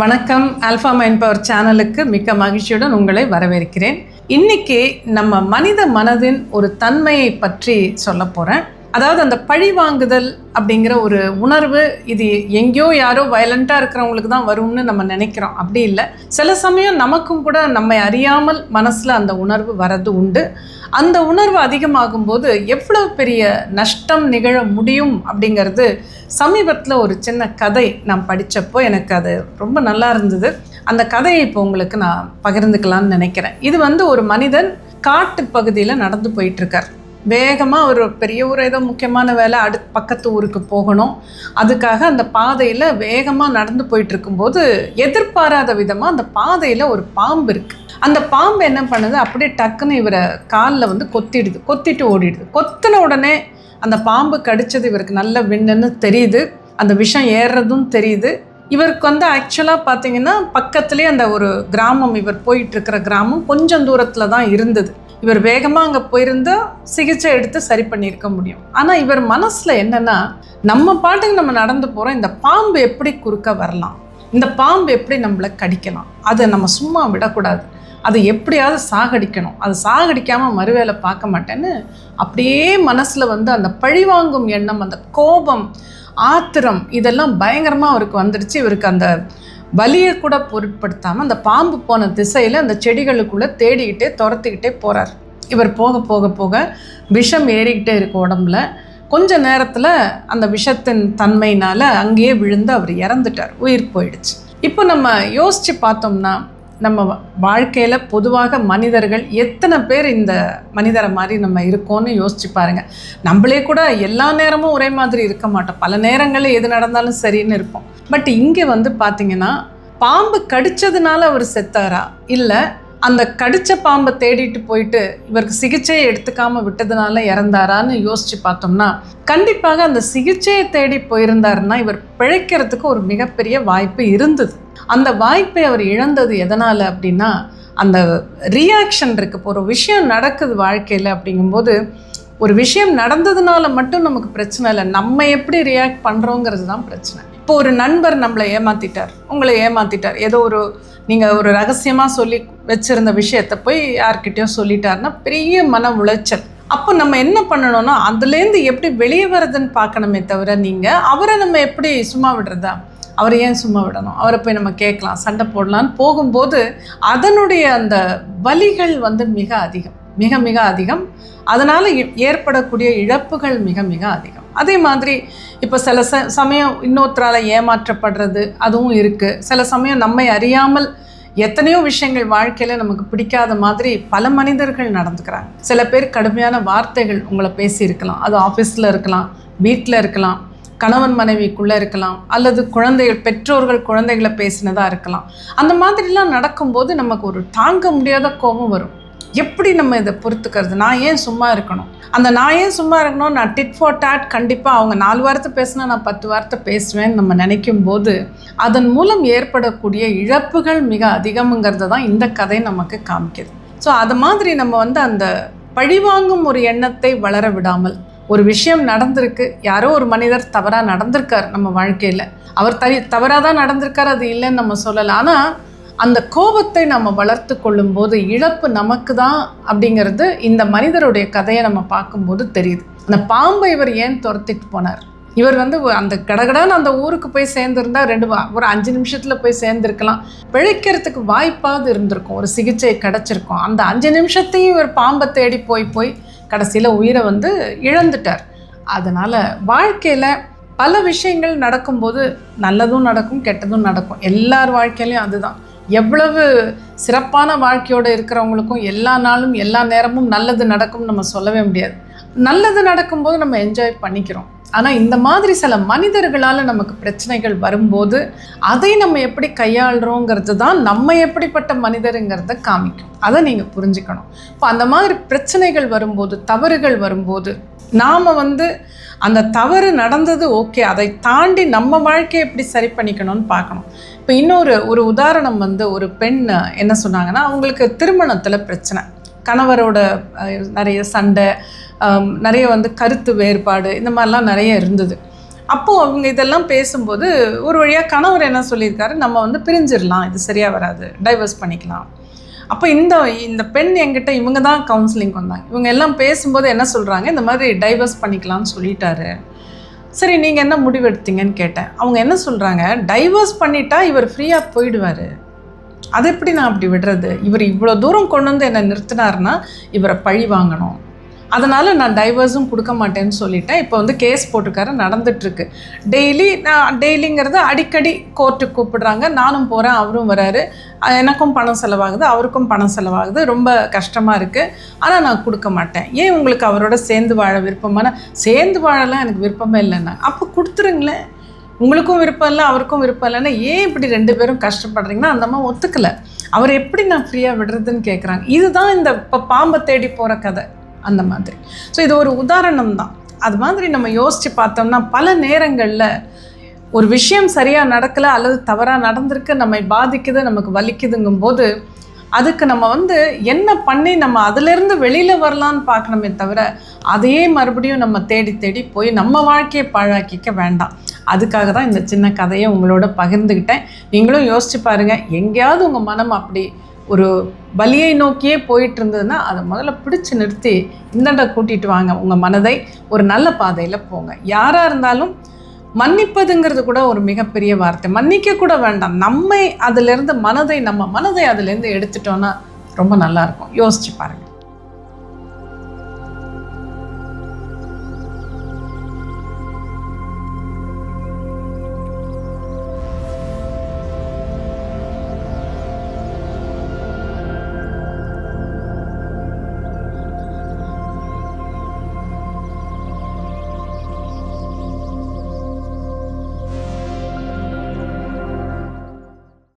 வணக்கம். Alpha mind power சேனலுக்கு மிக்க மகிழ்ச்சியுடன் உங்களை வரவேற்கிறேன். இன்னைக்கு நம்ம மனித மனதின் ஒரு தன்மையை பற்றி சொல்ல போகிறேன் அதாவது அந்த பழி வாங்குதல் அப்படிங்கிற ஒரு உணர்வு இது எங்கேயோ யாரோ வயலண்ட்டாக இருக்கிறவங்களுக்கு தான் வரும்னு நம்ம நினைக்கிறோம். அப்படி இல்லை. சில சமயம் நமக்கும் கூட நம்மை அறியாமல் மனசில் அந்த உணர்வு வரது உண்டு. அந்த உணர்வு அதிகமாகும் போது எவ்வளவு பெரிய நஷ்டம் நிகழ முடியும் அப்படிங்கிறது சமீபத்தில் ஒரு சின்ன கதை நான் படித்தப்போ எனக்கு அது ரொம்ப நல்லா இருந்தது. அந்த கதையை இப்போ உங்களுக்கு நான் பகிர்ந்துக்கலாம்னு நினைக்கிறேன். இது வந்து ஒரு மனிதன் காட்டு பகுதியில் நடந்து போயிட்டுருக்கார் வேகமாக ஒரு பெரிய ஒரு ஏதோ முக்கியமான வேலை அடு பக்கத்து ஊருக்கு போகணும். அதுக்காக அந்த பாதையில் வேகமாக நடந்து போயிட்டு இருக்கும்போது எதிர்பாராத விதமாக அந்த பாதையில் ஒரு பாம்பு இருக்குது அந்த பாம்பு என்ன பண்ணுது? அப்படியே டக்குன்னு இவரை காலில் வந்து கொத்திடுது. கொத்திட்டு ஓடிடுது. கொத்தின உடனே அந்த பாம்பு கடிச்சது இவருக்கு நல்ல விண்ணுன்னு தெரியுது. அந்த விஷம் ஏறுறதும் தெரியுது. இவருக்கு வந்து ஆக்சுவலாக பார்த்தீங்கன்னா பக்கத்துலேயே அந்த ஒரு கிராமம் இவர் போயிட்டுருக்கிற கிராமம் கொஞ்சம் தூரத்தில் தான் இருந்தது. இவர் வேகமாக அங்கே போயிருந்தா சிகிச்சை எடுத்து சரி பண்ணியிருக்க முடியும். ஆனால் இவர் மனசில் என்னென்னா நம்ம பாட்டுக்கு நம்ம நடந்து போகிறோம் இந்த பாம்பு எப்படி குறுக்க வரலாம்? இந்த பாம்பு எப்படி நம்மளை கடிக்கலாம்? அதை நம்ம சும்மா விடக்கூடாது. அதை எப்படியாவது சாகடிக்கணும். அது சாகடிக்காமல் மறுவேளை பார்க்க மாட்டேன்னு அப்படியே மனசில் வந்து அந்த பழிவாங்கும் எண்ணம் அந்த கோபம் ஆத்திரம் இதெல்லாம் பயங்கரமாக அவருக்கு வந்துடுச்சு இவருக்கு அந்த வலியை கூட பொருட்படுத்தாமல் அந்த பாம்பு போன திசையில் அந்த செடிகளுக்குள்ளே தேடிக்கிட்டே துரத்திக்கிட்டே போகிறார் இவர் போக போக போக விஷம் ஏறிக்கிட்டே இருக்க உடம்புல. கொஞ்ச நேரத்தில் அந்த விஷத்தின் தன்மையினால் அங்கேயே விழுந்து அவர் இறந்துட்டார். உயிர் போயிடுச்சு. இப்போ நம்ம யோசித்து பார்த்தோம்னா நம்ம வாழ்க்கையில் பொதுவாக மனிதர்கள் எத்தனை பேர் இந்த மனிதரை மாதிரி நம்ம இருக்கோன்னு யோசிச்சு பாருங்கள் நம்மளே கூட எல்லா நேரமும் ஒரே மாதிரி இருக்க மாட்டோம். பல நேரங்களில் எது நடந்தாலும் சரின்னு இருப்போம். பட் இங்கே வந்து பார்த்தீங்கன்னா பாம்பு கடிச்சதுனால அவர் செத்தாரா? இல்லை அந்த கடித்த பாம்பை தேடிட்டு போயிட்டு இவருக்கு சிகிச்சையை எடுத்துக்காம விட்டதுனால இறந்தாரான்னு யோசித்து பார்த்தோம்னா கண்டிப்பாக அந்த சிகிச்சையை தேடி போயிருந்தாருன்னா இவர் பிழைக்கிறதுக்கு ஒரு மிகப்பெரிய வாய்ப்பு இருந்தது. அந்த வாய்ப்பை அவர் இழந்தது எதனால் அப்படின்னா அந்த ரியாக்ஷன் இருக்குது இப்போ ஒரு விஷயம் நடக்குது வாழ்க்கையில் அப்படிங்கும்போது ஒரு விஷயம் நடந்ததுனால மட்டும் நமக்கு பிரச்சனை இல்லை. நம்ம எப்படி ரியாக்ட் பண்ணுறோங்கிறது தான் பிரச்சனை. இப்போ ஒரு நண்பர் நம்மளை ஏமாத்திட்டார். உங்களை ஏமாத்திட்டார். ஏதோ ஒரு நீங்கள் ஒரு ரகசியமாக சொல்லி வச்சுருந்த விஷயத்த போய் யார்கிட்டயோ சொல்லிட்டாருன்னா பெரிய மன உளைச்சல். அப்போ நம்ம என்ன பண்ணணும்னா அதுலேருந்து எப்படி வெளியே வர்றதுன்னு பார்க்கணுமே தவிர நீங்கள் அவரை நம்ம எப்படி சும்மா விடுறதா? அவரை ஏன் சும்மா விடணும்? அவரை போய் நம்ம கேட்கலாம் சண்டை போடலான்னு போகும்போது அதனுடைய அந்த வலிகள் வந்து மிக அதிகம். மிக மிக அதிகம். அதனால் ஏற்படக்கூடிய இழப்புகள் மிக மிக அதிகம். அதே மாதிரி இப்போ சில ச சமயம் இன்னொருத்தரால் ஏமாற்றப்படுறது அதுவும் இருக்குது சில சமயம் நம்மை அறியாமல் எத்தனையோ விஷயங்கள் வாழ்க்கையில் நமக்கு பிடிக்காத மாதிரி பல மனிதர்கள் நடந்துக்கிறாங்க. சில பேர் கடுமையான வார்த்தைகள் உங்களை பேசியிருக்கலாம் அது ஆஃபீஸில் இருக்கலாம் வீட்டில் இருக்கலாம் கணவன் மனைவிக்குள்ளே இருக்கலாம் அல்லது குழந்தைகள் பெற்றோர்கள் குழந்தைகளை பேசினதாக இருக்கலாம். அந்த மாதிரிலாம் நடக்கும்போது நமக்கு ஒரு தாங்க முடியாத கோபம் வரும். எப்படி நம்ம இதை பொறுத்துக்கிறது? நான் ஏன் சும்மா இருக்கணும்? அந்த நான் ஏன் சும்மா இருக்கணும்? நான் டிட் ஃபார் டாட் கண்டிப்பாக அவங்க நாலு வார்த்தை பேசினா நான் பத்து வார்த்தை பேசுவேன்னு நம்ம நினைக்கும் போது அதன் மூலம் ஏற்படக்கூடிய இழப்புகள் மிக அதிகம்ங்கிறத தான் இந்த கதை நமக்கு காமிக்குது. ஸோ அது மாதிரி நம்ம வந்து அந்த பழிவாங்கும் ஒரு எண்ணத்தை வளர விடாமல் ஒரு விஷயம் நடந்திருக்கு யாரோ ஒரு மனிதர் தவறாக நடந்திருக்கார் நம்ம வாழ்க்கையில். அவர் தனி தவறாக தான் நடந்திருக்கார் அது இல்லைன்னு நம்ம சொல்லலாம் ஆனால் அந்த கோபத்தை நம்ம வளர்த்து கொள்ளும் போது இழப்பு நமக்கு தான் அப்படிங்கிறது இந்த மனிதருடைய கதையை நம்ம பார்க்கும்போது தெரியுது. அந்த பாம்பை இவர் ஏன் துரத்திட்டு போனார்? இவர் வந்து அந்த கடகடான்னு அந்த ஊருக்கு போய் சேர்ந்துருந்தா ரெண்டு வா- ஒரு அஞ்சு நிமிஷத்தில் போய் சேர்ந்துருக்கலாம். பிழைக்கிறதுக்கு வாய்ப்பாவது இருந்திருக்கும். ஒரு சிகிச்சை கிடச்சிருக்கும். அந்த அஞ்சு நிமிஷத்தையும் இவர் பாம்பை தேடி போய் போய் கடைசியில் உயிரை வந்து இழந்துட்டார். அதனால் வாழ்க்கையில் பல விஷயங்கள் நடக்கும்போது நல்லதும் நடக்கும் கெட்டதும் நடக்கும். எல்லார் வாழ்க்கையிலையும் அதுதான். எவ்வளவு சிறப்பான வாழ்க்கையோடு இருக்கிறவங்களுக்கும் எல்லா நாளும் எல்லா நேரமும் நல்லது நடக்கும்னு நம்ம சொல்லவே முடியாது. நல்லது நடக்கும்போது நம்ம என்ஜாய் பண்ணிக்கிறோம். ஆனால் இந்த மாதிரி சில மனிதர்களால் நமக்கு பிரச்சனைகள் வரும்போது அதை நம்ம எப்படி கையாளுறோங்கிறது தான் நம்ம எப்படிப்பட்ட மனிதருங்கிறத காமிக்கும். அதை நீங்கள் புரிஞ்சுக்கணும். இப்போ அந்த மாதிரி பிரச்சனைகள் வரும்போது தவறுகள் வரும்போது நாம் வந்து அந்த தவறு நடந்தது ஓகே அதை தாண்டி நம்ம வாழ்க்கையை எப்படி சரி பண்ணிக்கணும்னு பார்க்கணும். இப்போ இன்னொரு ஒரு உதாரணம் வந்து ஒரு பெண் என்ன சொன்னாங்கன்னா அவங்களுக்கு திருமணத்தில் பிரச்சனை. கணவரோட நிறைய சண்டை நிறைய வந்து கருத்து வேறுபாடு இந்த மாதிரிலாம் நிறைய இருந்தது. அப்போது அவங்க இதெல்லாம் பேசும்போது ஒரு வழியாக கணவர் என்ன சொல்லியிருக்காரு? நம்ம வந்து பிரிஞ்சிடலாம் இது சரியாக வராது டைவர்ஸ் பண்ணிக்கலாம். அப்போ இந்த இந்த பெண் என்கிட்ட இவங்க தான் கவுன்சிலிங் வந்தாங்க. இவங்க எல்லாம் பேசும்போது என்ன சொல்கிறாங்க இந்த மாதிரி டைவர்ஸ் பண்ணிக்கலாம்னு சொல்லிட்டாரு. சரி நீங்கள் என்ன முடிவெடுத்தீங்கன்னு கேட்டேன். அவங்க என்ன சொல்கிறாங்க டைவர்ஸ் பண்ணிட்டா இவர் ஃப்ரீயாக போயிடுவார். அது எப்படி நான் அப்படி விடுறது? இவர் இவ்வளோ தூரம் கொண்டு வந்து என்னை நிறுத்தினாருன்னா இவரை பழி வாங்கணும். அதனால் நான் டைவர்ஸும் கொடுக்க மாட்டேன்னு சொல்லிட்டேன். இப்போ வந்து கேஸ் போட்டிருக்காரு நடந்துட்டுருக்கு. டெய்லி நான் டெய்லிங்கிறது அடிக்கடி கோர்ட்டுக்கு கூப்பிடுறாங்க. நானும் போகிறேன் அவரும் வராரு. எனக்கும் பணம் செலவாகுது அவருக்கும் பணம் செலவாகுது. ரொம்ப கஷ்டமாக இருக்குது ஆனால் நான் கொடுக்க மாட்டேன். ஏன் உங்களுக்கு அவரோட சேர்ந்து வாழ விருப்பமான சேர்ந்து வாழலாம் எனக்கு விருப்பமே இல்லைன்னா? அப்போ கொடுத்துருங்களேன். உங்களுக்கும் விருப்பம் இல்லை அவருக்கும் விருப்பம் இல்லைன்னா ஏன் இப்படி ரெண்டு பேரும் கஷ்டப்படுறீங்கன்னா அந்த அம்மா ஒத்துக்கலை. அவர் எப்படி நான் ஃப்ரீயாக விடுறதுன்னு கேட்குறாங்க இதுதான் இந்த இப்போ பாம்பை தேடி போகிற கதை. அந்த மாதிரி. ஸோ இது ஒரு உதாரணம் தான் அது மாதிரி நம்ம யோசித்து பார்த்தோம்னா பல நேரங்களில் ஒரு விஷயம் சரியாக நடக்கலை அல்லது தவறாக நடந்திருக்கு நம்மை பாதிக்குது நமக்கு வலிக்குதுங்கும் போது அதுக்கு நம்ம வந்து என்ன பண்ணி நம்ம அதிலிருந்து வெளியில் வரலான்னு பார்க்கணுமே தவிர அதையே மறுபடியும் நம்ம தேடி தேடி போய் நம்ம வாழ்க்கையை பாழாக்கிக்க வேண்டாம். அதுக்காக தான் இந்த சின்ன கதையை உங்களோட பகிர்ந்துக்கிட்டேன். நீங்களும் யோசிச்சு பாருங்கள் எங்கேயாவது உங்கள் மனம் அப்படி ஒரு பலியை நோக்கியே போயிட்டு இருந்ததுன்னா அதை முதல்ல பிடிச்சு நிறுத்தி இந்தாண்ட கூட்டிட்டு வாங்க. உங்கள் மனதை ஒரு நல்ல பாதையில் போங்க. யாராக இருந்தாலும் மன்னிப்பதுங்கிறது கூட ஒரு மிகப்பெரிய வார்த்தை. மன்னிக்க கூட வேண்டாம். நம்மை அதிலிருந்து மனதை நம்ம மனதை அதிலேருந்து எடுத்துட்டோன்னா ரொம்ப நல்லாயிருக்கும் யோசிச்சு பாருங்கள்